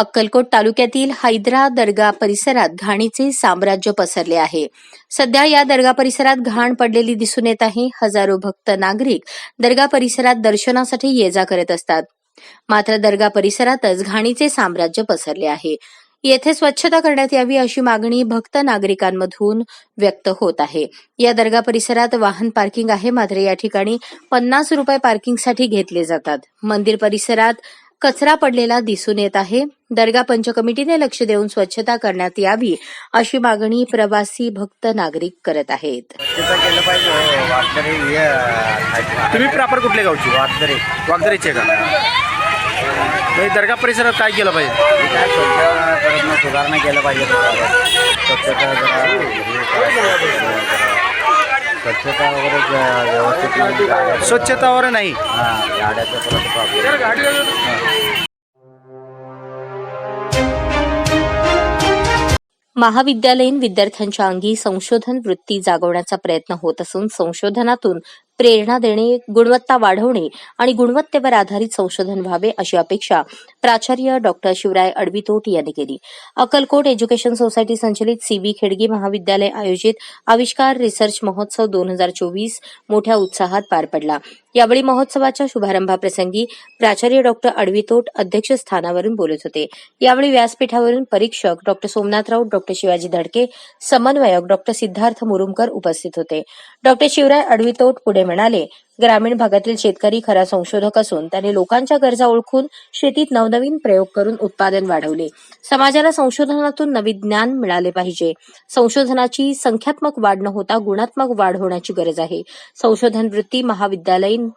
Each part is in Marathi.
अक्कलकोट तालुक्यातील हैदरा दर्गा परिसरात घाणीचे साम्राज्य पसरले आहे. सध्या या दर्गा परिसरात घाण पडलेली दिसून येत आहे. हजारो भक्त नागरिक दर्गा परिसरात दर्शनासाठी ये जा करत असतात. मात्र दर्गा परिसरातच घाणीचे साम्राज्य पसरले आहे. येथे स्वच्छता करण्यात यावी अशी मागणी भक्त नागरिकांमधून व्यक्त होत आहे. या दर्गा परिसरात वाहन पार्किंग आहे. मात्र या ठिकाणी पन्नास रुपये पार्किंगसाठी घेतले जातात. मंदिर परिसरात कचरा पडलेला दिसून येत आहे. दर्गा पंच कमिटीने लक्ष देऊन स्वच्छता करण्यात यावी अशी मागणी प्रवासी भक्त नागरिक करत आहेत. तुम्ही प्रॉपर कुठले गावची? वारकरी. वागदरीचे का? तर दर्गा परिसरात काय केलं पाहिजे? काय स्वच्छ करत नाही सुधारणा केलं पाहिजे. स्वच्छता जरा. स्वच्छता वगैरे व्यवस्थित स्वच्छतावर नाही. हा गाड्याचा परत प्रॉब्लेम महाविद्यालयीन विद्यार्थ्यांच्या अंगी संशोधन वृत्ती जागवण्याचा प्रयत्न होत असून संशोधनातून प्रेरणा देणे गुणवत्ता वाढवणे आणि गुणवत्तेवर आधारित संशोधन व्हावे अशी अपेक्षा प्राचार्य डॉक्टर शिवराय अडवितोट यांनी केली. अक्कलकोट एज्युकेशन सोसायटी संचलित सीबी खेडगी महाविद्यालय आयोजित आविष्कार रिसर्च महोत्सव दोन हजार चोवीस मोठ्या उत्साहात पार पडला. यावेळी महोत्सवाच्या शुभारंभाप्रसंगी प्राचार्य डॉक्टर अडवितोट अध्यक्षस्थानावरून बोलत होते. यावेळी व्यासपीठावरून परीक्षक डॉक्टर सोमनाथ राऊत डॉक्टर शिवाजी धडके समन्वयक डॉक्टर सिद्धार्थ मुरुमकर उपस्थित होते. डॉक्टर शिवराय अडवितोट पुढे म्हणाले ग्रामीण भागातील शेतकरी खरा संशोधक असून त्यांनी लोकांच्या गरजा ओळखून शेतीत नवनवीन प्रयोग करून उत्पादन वाढवले. समाजाला संशोधनातून नवीन ज्ञान मिळाले पाहिजे. संशोधनाची संख्यात्मक वाढ न होता गुणात्मक वाढ होण्याची गरज आहे. संशोधन वृत्ती महाविद्यालयीन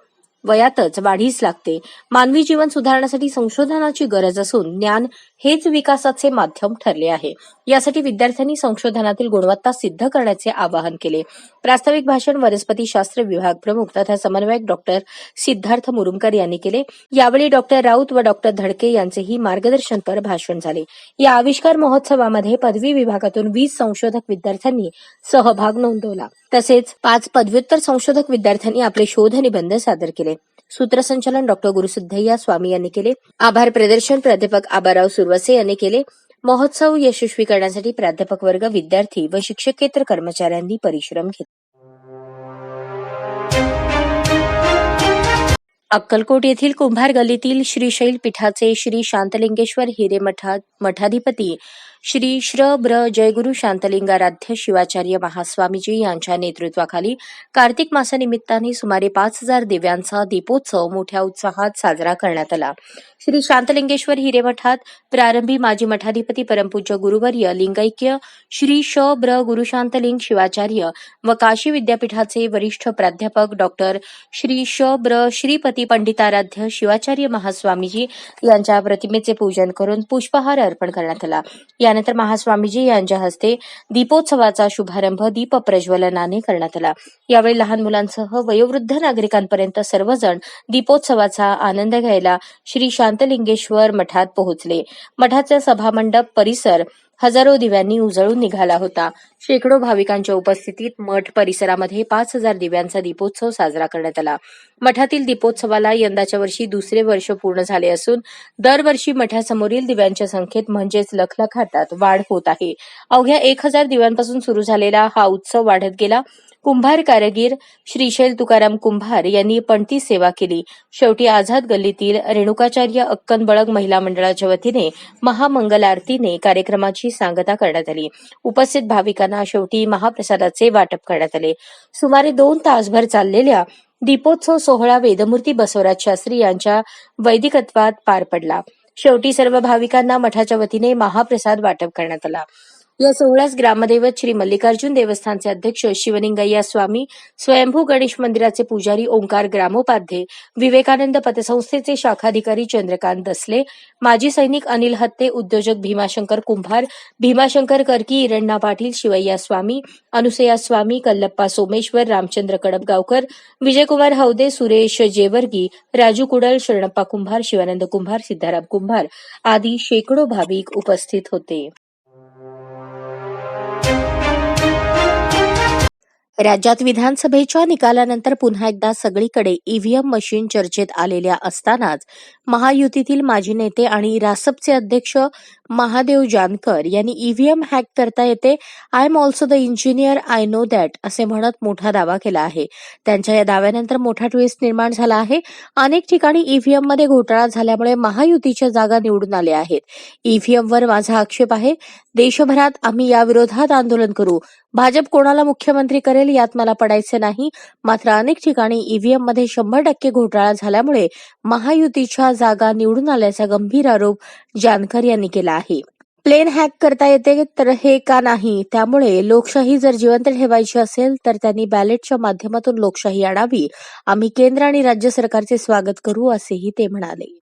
वयातच वाढीस लागते. मानवी जीवन सुधारण्यासाठी संशोधनाची गरज असून ज्ञान हेच विकासाचे माध्यम ठरले आहे. यासाठी विद्यार्थ्यांनी संशोधनातील गुणवत्ता सिद्ध करण्याचे आवाहन केले. प्रास्ताविक भाषण वनस्पती शास्त्र विभाग प्रमुख तथा समन्वयक डॉक्टर सिद्धार्थ मुरुमकर यांनी केले. यावेळी डॉक्टर राऊत व डॉक्टर धडके यांचेही मार्गदर्शनपर भाषण झाले. या आविष्कार महोत्सवामध्ये पदवी विभागातून वीस संशोधक विद्यार्थ्यांनी सहभाग नोंदवला. तसेच पाच पदव्युत्तर संशोधक विद्यार्थ्यांनी आपले शोध निबंध सादर केले. सूत्रसंचालन डॉक्टर गुरुसिद्धय्या स्वामी यांनी केले. आभार प्रदर्शन प्राध्यापक आबाराव सुरवसे यांनी केले. महोत्सव यशस्वी करण्यासाठी प्राध्यापक वर्ग विद्यार्थी व शिक्षकेतर कर्मचाऱ्यांनी परिश्रम घेतले अक्कलकोट येथील कुंभार गल्लीतील श्रीशैल पीठाचे श्री शांतलिंगेश्वर हिरे मठा मठाधिपती श्री श्र ब्र जयगुरु शांतलिंगाराध्य शिवाचार्य महास्वामीजी यांच्या नेतृत्वाखाली कार्तिक मासानिमित्ताने सुमारे पाच हजार दिव्यांचा दीपोत्सव मोठ्या उत्साहात साजरा करण्यात आला. श्री शांतलिंगेश्वर हिरेमठात प्रारंभी माजी मठाधिपती परमपूज्य गुरुवर्य लिंगैक्य श्री श ब्र गुरुशांतलिंग शिवाचार्य व काशी विद्यापीठाचे वरिष्ठ प्राध्यापक डॉक्टर श्री श ब्र श्रीपती पंडिताराध्य शिवाचार्य महास्वामीजी यांच्या प्रतिमेचे पूजन करून पुष्पहार अर्पण करण्यात आला. त्यानंतर महास्वामीजी यांच्या हस्ते दीपोत्सवाचा शुभारंभ दीप प्रज्वलनाने करण्यात आला. यावेळी लहान मुलांसह वयोवृद्ध नागरिकांपर्यंत सर्वजण दीपोत्सवाचा आनंद घ्यायला श्री शांतलिंगेश्वर मठात पोहोचले. मठाचा सभामंडप परिसर हजारो दिव्यांनी उजळून निघाला होता. शेकडो भाविकांच्या उपस्थितीत मठ परिसरामध्ये पाच हजार दिव्यांचा दीपोत्सव साजरा करण्यात आला. मठातील दीपोत्सवाला यंदाच्या वर्षी दुसरे वर्ष पूर्ण झाले असून दरवर्षी मठासमोरील दिव्यांच्या संख्येत म्हणजेच लखलखाटात वाढ होत आहे. अवघ्या एक हजार दिव्यांपासून सुरू झालेला हा उत्सव वाढत गेला. कुंभार कारागीर श्रीशैल तुकाराम कुंभार यांनी पणती सेवा केली. शेवटी आझाद गल्लीतील रेणुकाचार्य अक्कन बळग महिला मंडळाच्या वतीने महामंगल आरतीने कार्यक्रमाची सांगता करण्यात आली. उपस्थित भाविकांना शेवटी महाप्रसादाचे वाटप करण्यात आले. सुमारे दोन तासभर चाललेल्या दीपोत्सव सोहळा वेदमूर्ती बसवराज शास्त्री यांच्या वैदिकत्वात पार पडला. शेवटी सर्व भाविकांना मठाच्या वतीने महाप्रसाद वाटप करण्यात आला. या सोहळ्यास ग्रामदैवत श्री मल्लिकार्जुन देवस्थानचे अध्यक्ष शिवलिंगय्या स्वामी स्वयंभू गणेश मंदिराचे पुजारी ओंकार ग्रामोपाध्ये विवेकानंद पतसंस्थेचे शाखाधिकारी चंद्रकांत दसले माजी सैनिक अनिल हत्ते उद्योजक भीमाशंकर कुंभार भीमाशंकर कर्की इरण्णा पाटील शिवय्या स्वामी अनुसया स्वामी कल्लप्पा सोमेश्वर रामचंद्र कडपगावकर विजयकुमार हौदे सुरेश जेवर्गी राजू कुडल शरणप्पा कुंभार शिवानंद कुंभार सिद्धाराम कुंभार आदी शेकडो भाविक उपस्थित होते. राज्यात विधानसभेच्या निकालानंतर पुन्हा एकदा सगळीकडे ईव्हीएम मशीन चर्चेत आलेल्या असतानाच महायुतीतील माजी नेते आणि रासपचे अध्यक्ष महादेव जानकर यांनी ईव्हीएम हॅक करता येते. I am also the engineer I know that असे म्हणत मोठा दावा केला आहे. त्यांच्या या दाव्यानंतर मोठा ट्विस्ट निर्माण झाला आहे. अनेक ठिकाणी ईव्हीएममध्ये घोटाळा झाल्यामुळे महायुतीच्या जागा निवडून आल्या आहेत. ईव्हीएमवर माझा आक्षेप आहे. देशभरात आम्ही याविरोधात आंदोलन करू. भाजप कोणाला मुख्यमंत्री करेल? यात मला पडायचे नाही. मात्र अनेक ठिकाणी ईव्हीएममध्ये शंभर टक्के घोटाळा झाल्यामुळे महायुतीच्या जागा निवडून आल्याचा गंभीर आरोप जानकर यांनी केला आहे. प्लेन हॅक करता येते तर हे का नाही? त्यामुळे लोकशाही जर जिवंत ठेवायची असेल तर त्यांनी बॅलेटच्या माध्यमातून लोकशाही आणावी. आम्ही केंद्र आणि राज्य सरकारचे स्वागत करू असेही ते म्हणाले.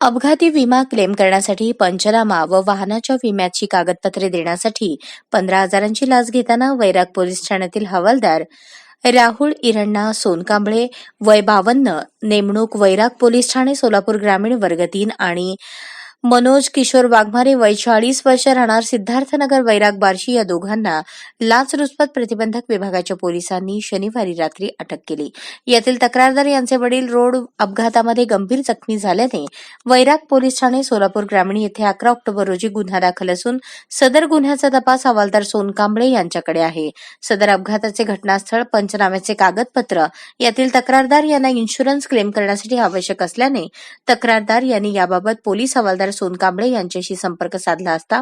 अपघाती विमा क्लेम करण्यासाठी पंचनामा व वाहनाच्या विम्याची कागदपत्रे देण्यासाठी पंधरा हजारांची लाच घेताना वैराग पोलीस ठाण्यातील हवालदार राहुल इरण्णा सोनकांबळे वय बावन्न नेमणूक वैराग पोलीस ठाणे सोलापूर ग्रामीण वर्ग तीन आणि मनोज किशोर वाघमारे वय चाळीस वर्ष राहणार सिद्धार्थनगर वैराग बार्शी या दोघांना लाचलुचपत प्रतिबंधक विभागाच्या पोलिसांनी शनिवारी रात्री अटक केली. यातील तक्रारदार यांचे वडील रोड अपघातामध्ये गंभीर जखमी झाल्याने वैराग पोलीस ठाणे सोलापूर ग्रामीण येथे अकरा ऑक्टोबर रोजी गुन्हा दाखल असून सदर गुन्ह्याचा तपास हवालदार सोनकांबळे यांच्याकडे आहे. सदर अपघाताचे घटनास्थळ पंचनाम्याचे कागदपत्र यातील तक्रारदार यांना इन्शुरन्स क्लेम करण्यासाठी आवश्यक असल्याने तक्रारदार यांनी याबाबत पोलीस हवालदार सोनकांबळे यांच्याशी संपर्क साधला असता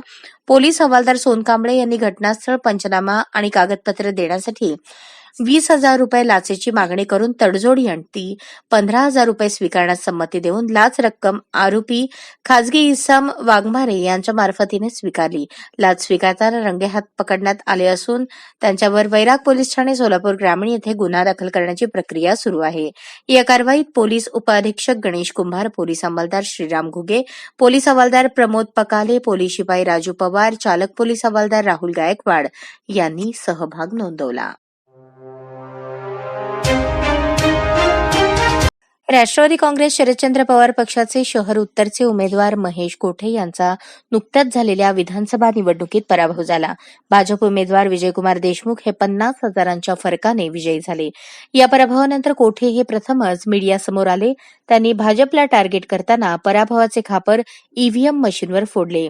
पोलीस हवालदार सोनकांबळे यांनी घटनास्थळ पंचनामा आणि कागदपत्र देण्यासाठी वीस हजार रुपये लाचेची मागणी करून तडजोड यांनी पंधरा हजार रुपये स्वीकारण्यास संमती देऊन लाच रक्कम आरोपी खाजगी इसाम वाघमारे यांच्या मार्फतीने स्वीकारली. लाच स्वीकारताना रंगेहात पकडण्यात आले असून त्यांच्यावर वैराग पोलीस ठाणे सोलापूर ग्रामीण येथे गुन्हा दाखल करण्याची प्रक्रिया सुरू आहे. या कारवाईत पोलीस उपअधीक्षक गणेश कुंभार पोलीस अंमलदार श्रीराम घुगे पोलीस हवालदार प्रमोद पकाले पोलीस शिपाई राजू पवार चालक पोलीस हवालदार राहुल गायकवाड यांनी सहभाग नोंदवला. राष्ट्रवादी काँग्रेस शरदचंद्र पवार पक्षाचे शहर उत्तरचे उमेदवार महेश कोठे यांचा नुकत्याच झालेल्या विधानसभा निवडणुकीत पराभव झाला. भाजप उमेदवार विजयकुमार देशमुख हे पन्नास हजारांच्या फरकाने विजयी झाले. या पराभवानंतर कोठे हे प्रथमच मीडियासमोर आले. त्यांनी भाजपला टार्गेट करताना पराभवाचे खापर ईव्हीएम मशीनवर फोडले.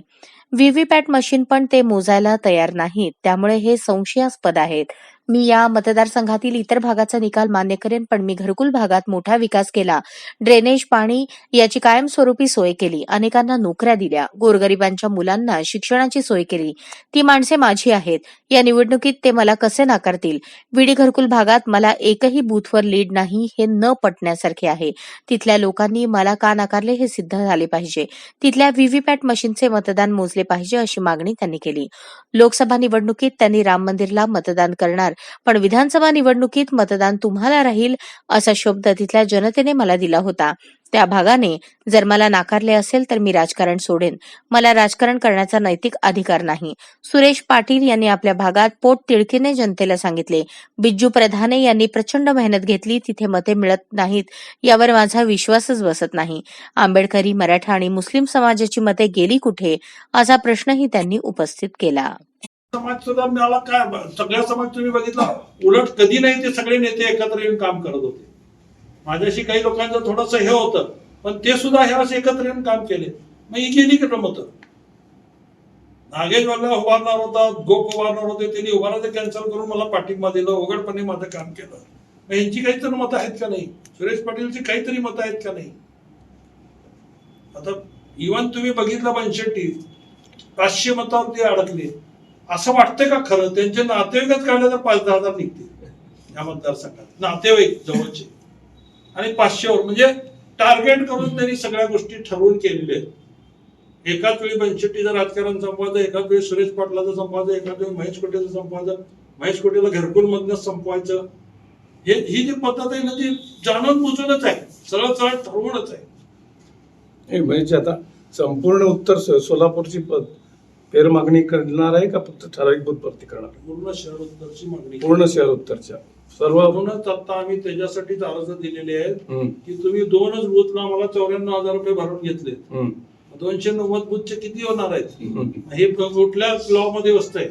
व्हीव्हीपॅट मशीन पण ते मोजायला तयार नाहीत. त्यामुळे हे संशयास्पद आहेत. मी या मतदारसंघातील इतर भागाचा निकाल मान्य करेन पण मी घरकुल भागात मोठा विकास केला. ड्रेनेज पाणी याची कायमस्वरूपी सोय केली. अनेकांना नोकऱ्या दिल्या. गोरगरिबांच्या मुलांना शिक्षणाची सोय केली. ती माणसे माझी आहेत. या निवडणुकीत ते मला कसे नाकारतील? विडी घरकुल भागात मला एकही बूथवर लीड नाही हे न पटण्यासारखे आहे. तिथल्या लोकांनी मला का नाकारले हे सिद्ध झाले पाहिजे. तिथल्या व्हीव्हीपॅट मशीनचे मतदान मोजले पाहिजे अशी मागणी त्यांनी केली. लोकसभा निवडणुकीत त्यांनी राम मंदिरला मतदान करणार पण विधानसभा निवडणुकीत मतदान तुम्हाला राहील असा शब्द तिथल्या जनतेने मला दिला होता. त्या भागाने जर मला नाकारले असेल तर मी राजकारण सोडेन. मला राजकारण करण्याचा नैतिक अधिकार नाही. सुरेश पाटील यांनी आपल्या भागात पोट तिळकीने जनतेला सांगितले. बिज्जू प्रधाने यांनी प्रचंड मेहनत घेतली तिथे मते मिळत नाहीत यावर माझा विश्वासच बसत नाही. आंबेडकरी मराठा आणि मुस्लिम समाजाची मते गेली कुठे? असा प्रश्नही त्यांनी उपस्थित केला. समाज सुद्धा मिळाला काय? सगळ्या समाज तुम्ही बघितला. उलट कधी नाही ते सगळे नेते एकत्र येऊन काम करत होते. माझ्याशी काही लोकांचं थोडस हे होतं पण ते सुद्धा हे असे एकत्र येऊन काम केले. मग ही गेली की मत नागेश मला उभारणार होता गोप उभारणार होते त्यांनी उभारायचं कॅन्सल करून मला पाठिंबा दिला उघडपणे माझं काम केलं. मग यांची काहीतरी मतं आहेत का नाही? सुरेश पाटीलची काहीतरी मतं आहेत का नाही? आता इवन तुम्ही बघितलं बनशेट्टी पाचशे मतावरती अडकले. असं वाटतंय का खरं? त्यांचे नातेवाईकच काढले तर पाच दहा हजार निघतील. या मतदारसंघात. नातेवाईक जवळचे. आणि पाचशेवर. म्हणजे टार्गेट करून त्यांनी सगळ्या गोष्टी ठरवून केलेल्या आहेत. एकाच वेळी बनशेट्टीचं राजकारण संपवायचं एकाच वेळी सुरेश पाटलाचं संपवायचं एकाच वेळी महेश कोटेचं संपवायचं. महेश कोटेला घरकुल मधनं संपवायचं. हे ही जी पद्धत आहे ना ती जाणून बुजूनच आहे. सरळ सरळ ठरवूनच आहे. हे म्हणजे आता संपूर्ण उत्तर सोलापूरची पद फेरमागणी करणार आहे का फक्त ठराविक बुथवरती करणार आहे? पूर्ण शहर उत्तरची मागणी पूर्ण शहर उत्तरच्या सर्व म्हणूनच आता आम्ही त्याच्यासाठीच अर्ज दिलेले आहेत की तुम्ही दोनच बूथला मला चौऱ्याण्णव हजार रुपये भरून घेतले दोनशे नव्वद बुथचे किती होणार आहेत? हे कुठल्या लॉ मध्ये बसतंय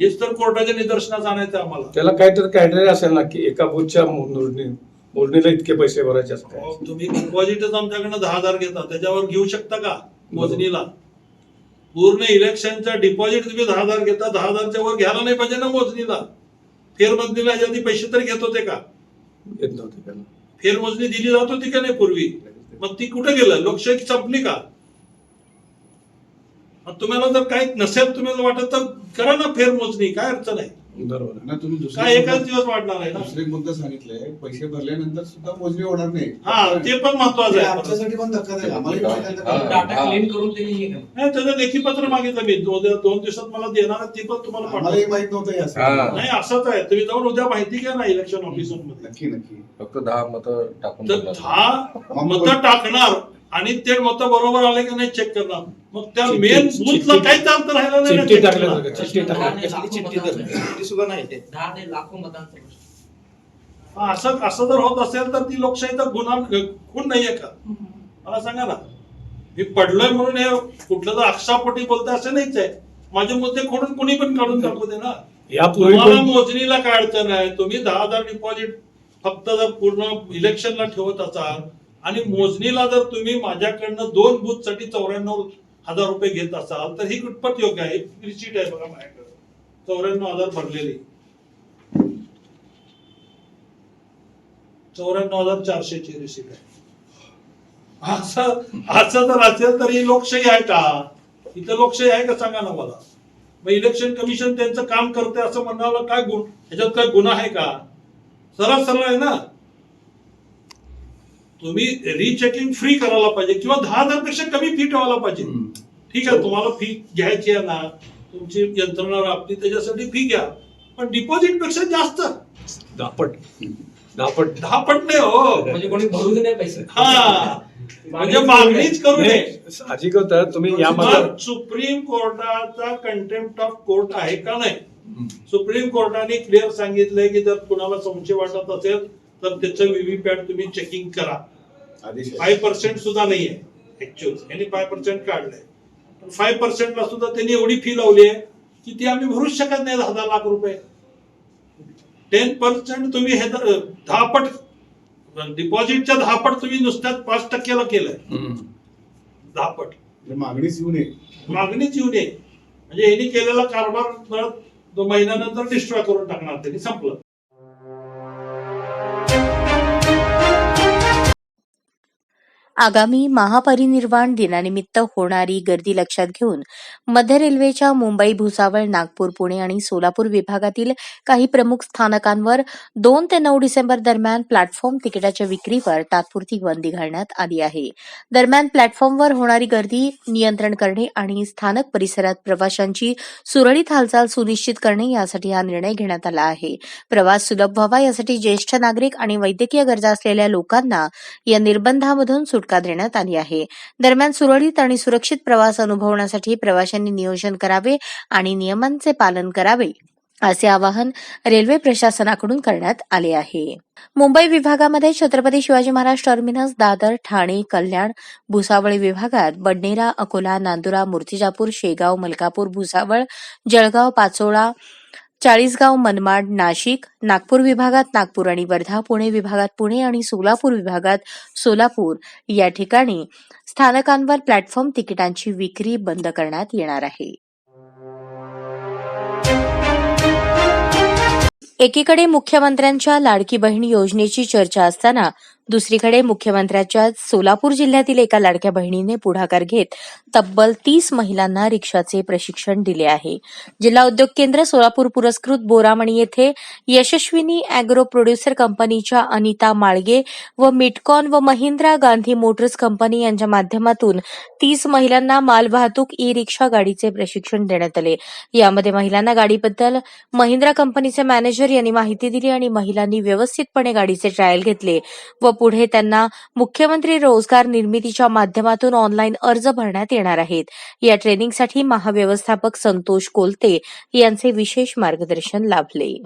हेच तर कोर्टाच्या निदर्शनास आणायचं आम्हाला. त्याला काहीतरी क्रायटेरिया असेल ना की एका बुथच्या मोजणी मोजणीला इतके पैसे भरायचे असतात. अहो, तुम्ही डिपॉझिटच आमच्याकडनं दहा हजार घेता. त्याच्यावर घेऊ शकता का? मोजणीला. पूर्ण इलेक्शनचा डिपॉझिट तुम्ही दहा हजार घेता दहा हजारच्या वर घ्यायला नाही पाहिजे ना मोजणीला. फेरमोजणीला आधी पैसे तरी घेत होते का? येत नव्हते फेरमोजणी दिली जात होती का नाही पूर्वी? मग ती कुठे गेलं? लोकशाही संपली का? मग तुम्हाला जर काही नसेल तुम्हाला वाटत तर करा ना फेरमोजणी काय अडचण आहे? बरोबर. आहे. ना तुम्ही दुसरे काय एकाच दिवस वाढणार आहे ना? दुसरे मुद्दा सांगितलंय पैसे भरल्यानंतर सुद्धा मोजणी होणार नाही. हा ते पण महत्वाचं आहे. आमच्यासाठी पण धक्कादायक आहे. डाटा क्लेम करून त्यांनी हे केलं. नाही त्याचं लेखी पत्र मागितलं मी. दोन दोन दिवसात मला देणार आहे, ते पण तुम्हाला आम्हालाही माहीत नव्हतं हे. असं. नाही असंच आहे. तुम्ही जाऊन उद्या माहिती घ्या ना इलेक्शन ऑफिसरमध्ये नक्की नक्की. फक्त दहा मतं टाकून तर. दहा मतं टाकणार. आणि ते मतं बरोबर आले की नाही चेक करणार मग त्या मेन बुथला काहीच अर्थ राहिला नाही ना चिठ्ठी check टाकल्या करणार. जातात. चिठ्ठी दहा टाकल्या ते लाखो मतांचं. दहा ते लाखो मतांचं प्रश्न. असं असं जर होत असेल तर ती लोकशाहीचा गुन्हा खून नाहीये का मला सांगा ना मी पडलोय म्हणून हे कुठलं तर अक्षापोटी बोलतोय असं नाहीच आहे माझे मुद्दे खोडून कुणी पण काढून दाखवू दे ना यापूर्वी तुम्हाला मोजणीला काय अडचण आहे तुम्ही दहा हजार डिपॉझिट फक्त जर पूर्ण इलेक्शनला ठेवत असाल आणि मोजणीला जर तुम्ही माझ्याकडनं दोन बूथसाठी चौऱ्याण्णव हजार रुपये घेत असाल तर ही कितपत योग्य आहे? रिसीट आहे बघा माझ्याकडे. चौऱ्याण्णव हजार भरलेली. चौऱ्याण्णव हजार चारशेची रिसीट आहे. असं असं जर असेल तर ही लोकशाही आहे का? इथं लोकशाही आहे का सांगा ना मला. मग इलेक्शन कमिशन त्यांचं काम करते असं म्हणाला काय गुण? ह्याच्यात काय गुन्हा आहे का? सरळ सरळ आहे ना? तुम्ही रिचेकिंग फ्री करायला पाहिजे किंवा दहा हजारपेक्षा कमी फी ठेवायला पाहिजे. ठीक आहे तुम्हाला फी घ्यायची आहे ना तुमची यंत्रणा राबती त्याच्यासाठी फी घ्या. पण डिपॉझिटपेक्षा जास्त. दापट. दापट. दहा पट नाही हो. म्हणजे कोणी भरू दे नाही पैसे. हा. म्हणजे मागणीच करू नये नाही, साहजिक होतं तुम्ही यामध्ये सुप्रीम कोर्टाचा कंटेम्प्ट ऑफ कोर्ट आहे का नाही? सुप्रीम कोर्टाने क्लिअर सांगितलंय की जर कुणाला संशय वाटत असेल तर त्याचं व्हीव्हीपॅट तुम्ही चेकिंग करा. आहे. फाय पर्सेंट सुद्धा नाहीये ऍक्च्युअल यांनी फाय पर्सेंट काढलंय. फाय पर्सेंटला सुद्धा त्यांनी एवढी फी लावली आहे की ती आम्ही भरूच शकत नाही दहा दहा लाख रुपये. टेन पर्सेंट तुम्ही हे द- दहा पट डिपॉझिटच्या दहा पट तुम्ही नुसत्याच पाच टक्क्याला केलंय. हम्म. दहा पट म्हणजे मागणीच येऊ नये. मागणीच येऊ नये. म्हणजे यांनी केलेला कारभार महिन्यानंतर डिस्ट्रॉय करून टाकणार त्यांनी संपलं. आगामी महापरिनिर्वाण दिनानिमित्त होणारी गर्दी लक्षात घेऊन मध्य रेल्वेच्या मुंबई भुसावळ नागपूर पुणे आणि सोलापूर विभागातील काही प्रमुख स्थानकांवर दोन ते नऊ डिसेंबर दरम्यान प्लॅटफॉर्म तिकिटाच्या विक्रीवर तात्पुरती बंदी घालण्यात आली आहे. दरम्यान प्लॅटफॉर्मवर होणारी गर्दी नियंत्रण करणे आणि स्थानक परिसरात प्रवाशांची सुरळीत हालचाल सुनिश्चित करणे यासाठी हा निर्णय घेण्यात आला आहे. प्रवास सुलभ व्हावा यासाठी ज्येष्ठ नागरिक आणि वैद्यकीय गरजा असलेल्या लोकांना या निर्बंधामधून सुटका देण्यात आली आहे. दरम्यान सुरळीत आणि सुरक्षित प्रवास अनुभवण्यासाठी प्रवाशांनी नियोजन करावे आणि नियमांचे पालन करावे असे आवाहन रेल्वे प्रशासनाकडून करण्यात आले आहे. मुंबई विभागामध्ये छत्रपती शिवाजी महाराज टर्मिनस दादर ठाणे कल्याण भुसावळ विभागात बडनेरा अकोला नांदुरा मूर्तिजापूर शेगाव मलकापूर भुसावळ जळगाव पाचोळा चाळीसगाव मनमाड नाशिक नागपूर विभागात नागपूर आणि वर्धा पुणे विभागात पुणे आणि सोलापूर विभागात सोलापूर. या ठिकाणी स्थानकांवर प्लॅटफॉर्म तिकिटांची विक्री बंद करण्यात येणार आहे. एकीकडे मुख्यमंत्र्यांच्या लाडकी बहीण योजनेची चर्चा असताना दुसरीकडे मुख्यमंत्र्यांच्या सोलापूर जिल्ह्यातील एका लाडक्या बहिणीने पुढाकार घेत तब्बल तीस महिलांना रिक्षाचे प्रशिक्षण दिले आहे. जिल्हा उद्योग केंद्र सोलापूर पुरस्कृत बोरामणी येथे यशस्विनी अॅग्रो प्रोड्युसर कंपनीच्या अनिता माळगे व मिटकॉन व महिंद्रा गांधी मोटर्स कंपनी यांच्या माध्यमातून तीस महिलांना मालवाहतूक ई रिक्षा गाडीचे प्रशिक्षण देण्यात आले. यामध्ये महिलांना गाडीबद्दल महिंद्रा कंपनीचे मॅनेजर यांनी माहिती दिली आणि महिलांनी व्यवस्थितपणे गाडीचे ट्रायल घेतले व पुढे त्यांना मुख्यमंत्री रोजगार निर्मितीच्या माध्यमातून ऑनलाईन अर्ज भरण्यात येणार आहेत. या ट्रेनिंगसाठी महाव्यवस्थापक संतोष कोलते यांचे विशेष मार्गदर्शन लाभले.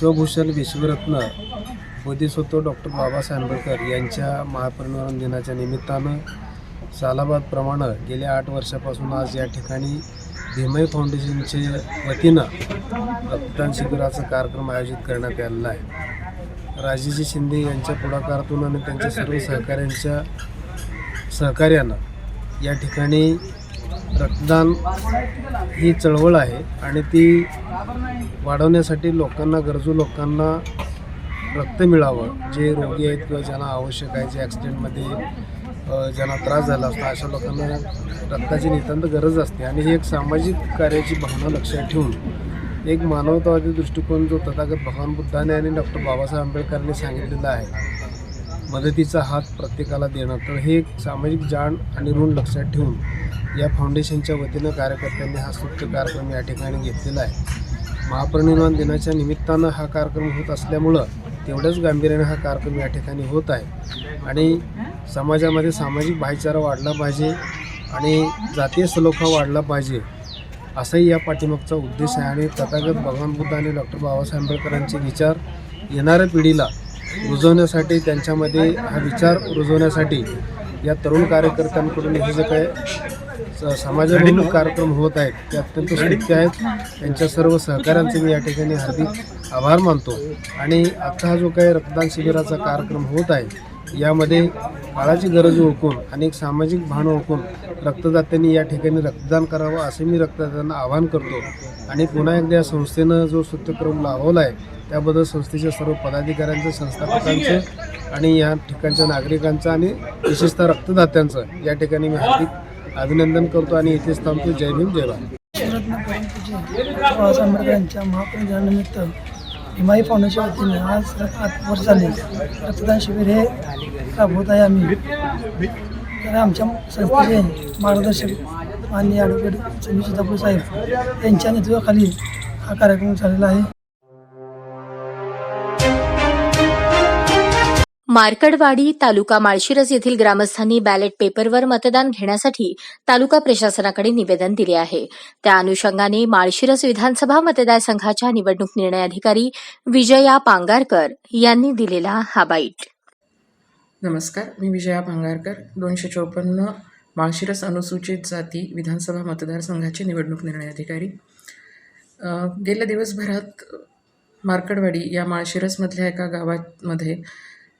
विश्वभूषण विश्वरत्न बोधिसत्व डॉक्टर बाबासाहेब आंबेडकर यांच्या महापरिनिर्वाण दिनाच्या निमित्तानं सालाबादप्रमाणे गेल्या आठ वर्षापासून आज या ठिकाणी भीमय फाउंडेशनचे वतीनं रक्तदान शिबिराचा कार्यक्रम आयोजित करण्यात आलेला आहे. राजेजी शिंदे यांच्या पुढाकारातून आणि त्यांच्या सर्व सहकाऱ्यांच्या सहकार्यानं या ठिकाणी रक्तदान ही चळवळ आहे आणि ती वाढवण्यासाठी लोकांना गरजू लोकांना रक्त मिळावं. जे रोगी आहेत किंवा ज्यांना आवश्यक आहे जे ॲक्सिडेंटमध्ये ज्यांना त्रास झाला असतो अशा लोकांना रक्ताची नितांत गरज असते. आणि ही एक सामाजिक कार्याची भावना लक्षात ठेवून एक मानवतावादी दृष्टिकोन जो तथागत भगवान बुद्धाने आणि डॉक्टर बाबासाहेब आंबेडकरांनी सांगितलेला आहे मदतीचा हात प्रत्येकाला देणं तर हे एक सामाजिक जाण आणि ऋण लक्षात ठेवून या फाउंडेशनच्या वतीनं कार्यकर्त्यांनी हा स्तुत्य कार्यक्रम या ठिकाणी घेतलेला आहे. महापरिनिर्वाण दिनाच्या निमित्तानं हा कार्यक्रम होत असल्यामुळं तेवढ्याच गांभीर्याने हा कार्यक्रम या ठिकाणी होत आहे. आणि समाजामध्ये सामाजिक भाईचारा वाढला पाहिजे आणि जातीय सलोखा वाढला पाहिजे असाही या पाठीमागचा उद्देश आहे. आणि तथागत भगवान बुद्ध आणि डॉक्टर बाबासाहेब आंबेडकरांचे विचार येणाऱ्या पिढीला रुजवण्यासाठी त्यांच्यामध्ये हा विचार रुजवण्यासाठी या तरुण कार्यकर्त्यांकडून हे जे काय समाजाभिमुख कार्यक्रम होत आहेत ते अत्यंत स्तुत्य आहेत. त्यांच्या सर्व सहकाऱ्यांचे मी या ठिकाणी हार्दिक आभार मानतो. आणि आजचा हा जो काही रक्तदान शिबिराचा कार्यक्रम होत आहे यामध्ये काळाची गरज ओळखून आणि एक सामाजिक भान ओळखून रक्तदात्यांनी या ठिकाणी रक्तदान करावं असे मी रक्तदात्यांना आवाहन करतो. आणि पुन्हा एकदा या संस्थेनं जो स्तुत्यक्रम लावला आहे त्याबद्दल संस्थेच्या सर्व पदाधिकाऱ्यांचं संस्थापकांचं आणि या ठिकाणच्या नागरिकांचं आणि विशेषतः रक्तदात्यांचं. या ठिकाणी मी हार्दिक अभिनंदन करतो आणि इथेच थांबतो. जय भीम जय भारत. बाबासाहेब यांच्या महापरिनिर्वाणानिमित्त हिमाई फाउंडेशन वतीने आज आठ वर्ष झाले. रक्तदान शिबिर हे राबवत आहे आम्ही? तर आमच्या संस्थेचे मार्गदर्शक माननीय ॲडव्होकेट समीर सीतापूर साहेब यांच्या नेतृत्वाखाली हा कार्यक्रम झालेला आहे. मार्कडवाडी तालुका माळशिरस येथील ग्रामस्थांनी बॅलेट पेपरवर मतदान घेण्यासाठी तालुका प्रशासनाकडे निवेदन दिले आहे. त्या अनुषंगाने माळशिरस विधानसभा मतदारसंघाच्या निवडणूक निर्णय अधिकारी विजया पांगारकर यांनी दिलेला हा बाईट. नमस्कार मी विजया पांगारकर. दोनशे चौपन्न माळशिरस अनुसूचित जाती विधानसभा मतदारसंघाचे निवडणूक निर्णय अधिकारी. गेल्या दिवसभरात मार्कडवाडी या माळशिरसमधल्या एका गावामध्ये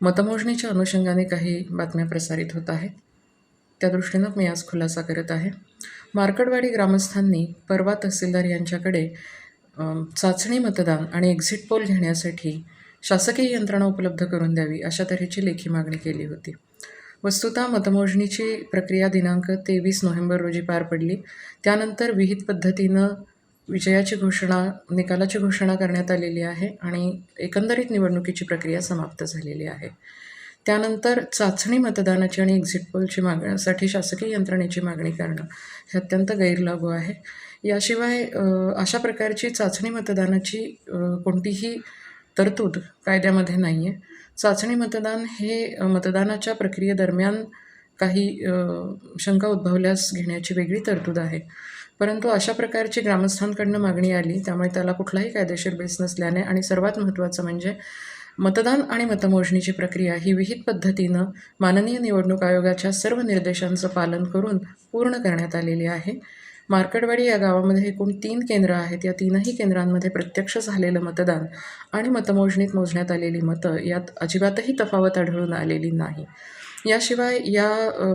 मतमोजणीच्या अनुषंगाने काही बातम्या प्रसारित होत आहेत. त्या दृष्टीनं मी आज खुलासा करत आहे. मार्कडवाडी ग्रामस्थांनी परवा तहसीलदार यांच्याकडे चाचणी मतदान आणि एक्झिट पोल घेण्यासाठी शासकीय यंत्रणा उपलब्ध करून द्यावी अशा तऱ्हेची लेखी मागणी केली होती. वस्तुतः मतमोजणीची प्रक्रिया दिनांक तेवीस नोव्हेंबर रोजी पार पडली. त्यानंतर विहित पद्धतीनं विजयाची घोषणा निकालाची घोषणा करण्यात आलेली आहे आणि एकंदरीत निवडणुकीची प्रक्रिया समाप्त झालेली आहे. त्यानंतर चाचणी मतदानाची आणि एक्झिट पोलची मागण्यासाठी शासकीय यंत्रणेची मागणी करणं हे अत्यंत गैरलागू आहे. याशिवाय अशा प्रकारची चाचणी मतदानाची कोणतीही तरतूद कायद्यामध्ये नाही आहे चाचणी मतदान हे मतदानाच्या प्रक्रियेदरम्यान काही शंका उद्भवल्यास घेण्याची वेगळी तरतूद आहे. परंतु अशा प्रकारची ग्रामस्थांकडनं मागणी आली त्यामुळे त्याला कुठलाही कायदेशीर बेस नसल्याने आणि सर्वात महत्त्वाचं म्हणजे मतदान आणि मतमोजणीची प्रक्रिया ही विहित पद्धतीनं माननीय निवडणूक आयोगाच्या सर्व निर्देशांचं पालन करून पूर्ण करण्यात आलेली आहे. मार्कडवाडी या गावामध्ये एकूण तीन केंद्र आहेत. या तीनही केंद्रांमध्ये प्रत्यक्ष झालेलं मतदान आणि मतमोजणीत मोजण्यात आलेली मतं यात अजिबातही तफावत आढळून आलेली नाही. याशिवाय या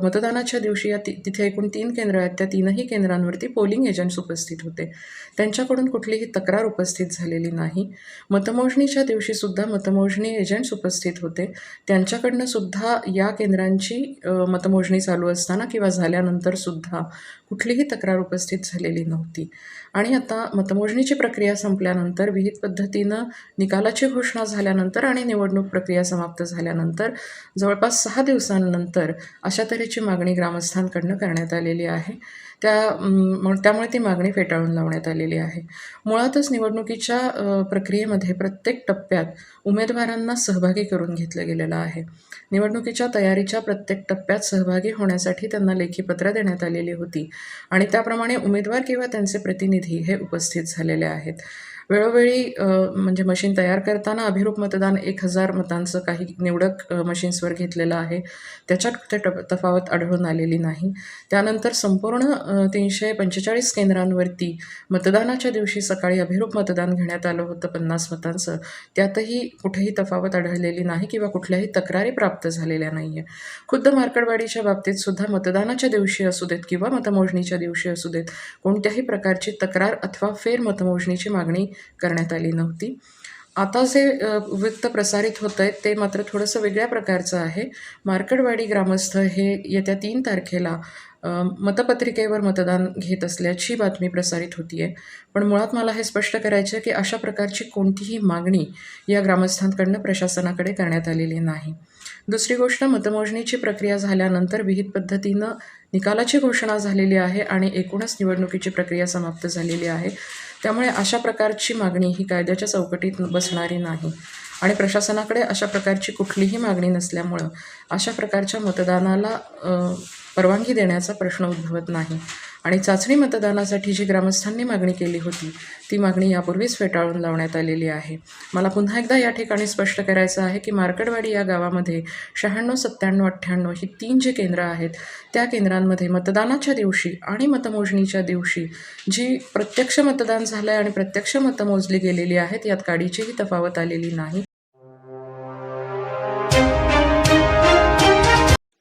मतदानाच्या दिवशी या ति तिथे एकूण तीन केंद्र आहेत. त्या तीनही केंद्रांवरती पोलिंग एजंट्स उपस्थित होते. त्यांच्याकडून कुठलीही तक्रार उपस्थित झालेली नाही. मतमोजणीच्या दिवशीसुद्धा मतमोजणी एजंट्स उपस्थित होते. त्यांच्याकडनं सुद्धा या केंद्रांची मतमोजणी चालू असताना किंवा झाल्यानंतरसुद्धा कुठलीही तक्रार उपस्थित झालेली नव्हती. आणि आता मतमोजणीची प्रक्रिया संपल्यानंतर विहित पद्धतीनं निकालाची घोषणा झाल्यानंतर आणि निवडणूक प्रक्रिया समाप्त झाल्यानंतर जवळपास सहा दिवसांनंतर अशा तऱ्हेची मागणी ग्रामस्थांकडनं करण्यात आलेली आहे. त्या मग त्यामुळे ती मागणी फेटाळून लावण्यात आलेली आहे. मुळातच निवडणुकीच्या प्रक्रियेमध्ये प्रत्येक टप्प्यात उमेदवारांना सहभागी करून घेतलं गेलेलं आहे. निवडणुकीच्या तयारीच्या प्रत्येक टप्प्यात सहभागी होण्यासाठी त्यांना लेखी पत्र देण्यात आलेली होती आणि त्याप्रमाणे उमेदवार किंवा त्यांचे प्रतिनिधी हे उपस्थित झालेले आहेत. वेळोवेळी म्हणजे मशीन तयार करताना अभिरूप मतदान एक हजार मतांचं काही निवडक मशीन्सवर घेतलेलं आहे. त्याच्यात ते टप तफावत आढळून आलेली नाही. त्यानंतर संपूर्ण तीनशे पंचेचाळीस केंद्रांवरती मतदानाच्या दिवशी सकाळी अभिरूप मतदान घेण्यात आलं होतं पन्नास मतांचं. त्यातही कुठेही तफावत आढळलेली नाही किंवा कुठल्याही तक्रारी प्राप्त झालेल्या नाही आहे खुद्द मार्कडवाडीच्या बाबतीत सुद्धा मतदानाच्या दिवशी असू देत किंवा मतमोजणीच्या दिवशी असू देत कोणत्याही प्रकारची तक्रार अथवा फेर मतमोजणीची मागणी करण्यात आली नव्हती. आता जे वृत्त प्रसारित होत आहे ते मात्र थोडंसं वेगळ्या प्रकारचं आहे. मार्कडवाडी ग्रामस्थ हे येत्या तीन तारखेला मतपत्रिकेवर मतदान घेत असल्याची बातमी प्रसारित होती आहे पण मुळात मला हे स्पष्ट करायचं आहे की अशा प्रकारची कोणतीही मागणी या ग्रामस्थांकडनं प्रशासनाकडे करण्यात आलेली नाही. दुसरी गोष्ट मतमोजणीची प्रक्रिया झाल्यानंतर विहित पद्धतीनं निकालाची घोषणा झालेली आहे आणि एकूणच निवडणुकीची प्रक्रिया समाप्त झालेली आहे. त्यामुळे अशा प्रकारची मागणी ही कायद्याच्या चौकटीत बसणारी नाही. आणि प्रशासनाकडे अशा प्रकारची कुठलीही मागणी नसल्यामुळं अशा प्रकारच्या मतदानाला परवानगी देण्याचा प्रश्न उद्भवत नाही. आणि चाचणी मतदानासाठी जी ग्रामस्थांनी मागणी केली होती ती मागणी यापूर्वीच फेटाळून लावण्यात आलेली आहे. मला पुन्हा एकदा या ठिकाणी स्पष्ट करायचं आहे की मार्कडवाडी या गावामध्ये शहाण्णव सत्त्याण्णव अठ्ठ्याण्णव ही तीन जी केंद्रं आहेत त्या केंद्रांमध्ये मतदानाच्या दिवशी आणि मतमोजणीच्या दिवशी जी प्रत्यक्ष मतदान झालं आहे आणि प्रत्यक्ष मतं मोजली गेलेली आहेत यात काडीचीही तफावत आलेली नाही.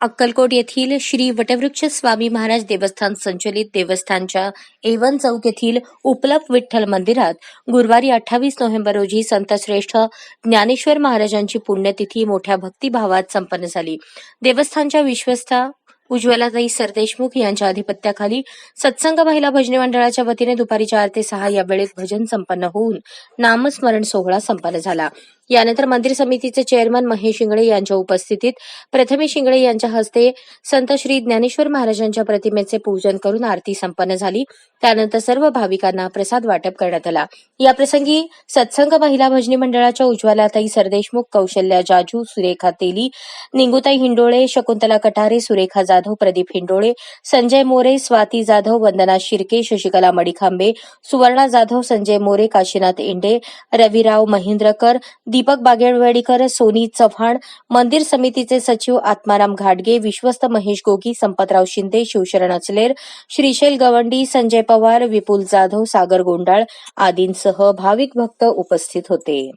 अक्कलकोट येथील श्री वटवृक्ष स्वामी महाराज देवस्थान संचलित देवस्थानच्या एवन चौक येथील उपलप विठ्ठल मंदिरात गुरुवारी अठ्ठावीस नोव्हेंबर रोजी संतश्रेष्ठ ज्ञानेश्वर महाराजांची पुण्यतिथी मोठ्या भक्तिभावात संपन्न झाली. देवस्थानच्या विश्वस्ता उज्ज्वलाताई सरदेशमुख यांच्या अधिपत्याखाली सत्संग महिला भजनी मंडळाच्या वतीने दुपारी चार ते सहा या वेळेत भजन संपन्न होऊन नामस्मरण सोहळा संपन्न झाला. यानंतर मंदिर समितीचे चेअरमन महेश शिंगळे यांच्या उपस्थितीत प्रथमेश शिंगळे यांच्या हस्ते संत श्री ज्ञानेश्वर महाराजांच्या प्रतिमेचे पूजन करून आरती संपन्न झाली. त्यानंतर सर्व भाविकांना प्रसाद वाटप करण्यात आला. याप्रसंगी सत्संग महिला भजनी मंडळाच्या उज्ज्वलाताई सरदेशमुख कौशल्या जाजू सुरेखा तेली निंगुताई हिंडोळे शकुंतला कटारे सुरेखा जाधव प्रदीप हिंडोळे संजय मोरे स्वाती जाधव वंदना शिर्के शशिकला मडिखांबे सुवर्णा जाधव संजय मोरे काशीनाथ इंडे रविराव महेंद्रकर दीपक बागेळवाडीकर सोनी चव्हाण मंदिर समितीचे सचिव आत्माराम घाटगे विश्वस्त महेश गोगी संपतराव शिंदे शिवशरण अचलेर श्रीशैल गवंडी संजय पवार विपुल जाधव सागर गोंडाळ आदींसह भाविक भक्त उपस्थित होते.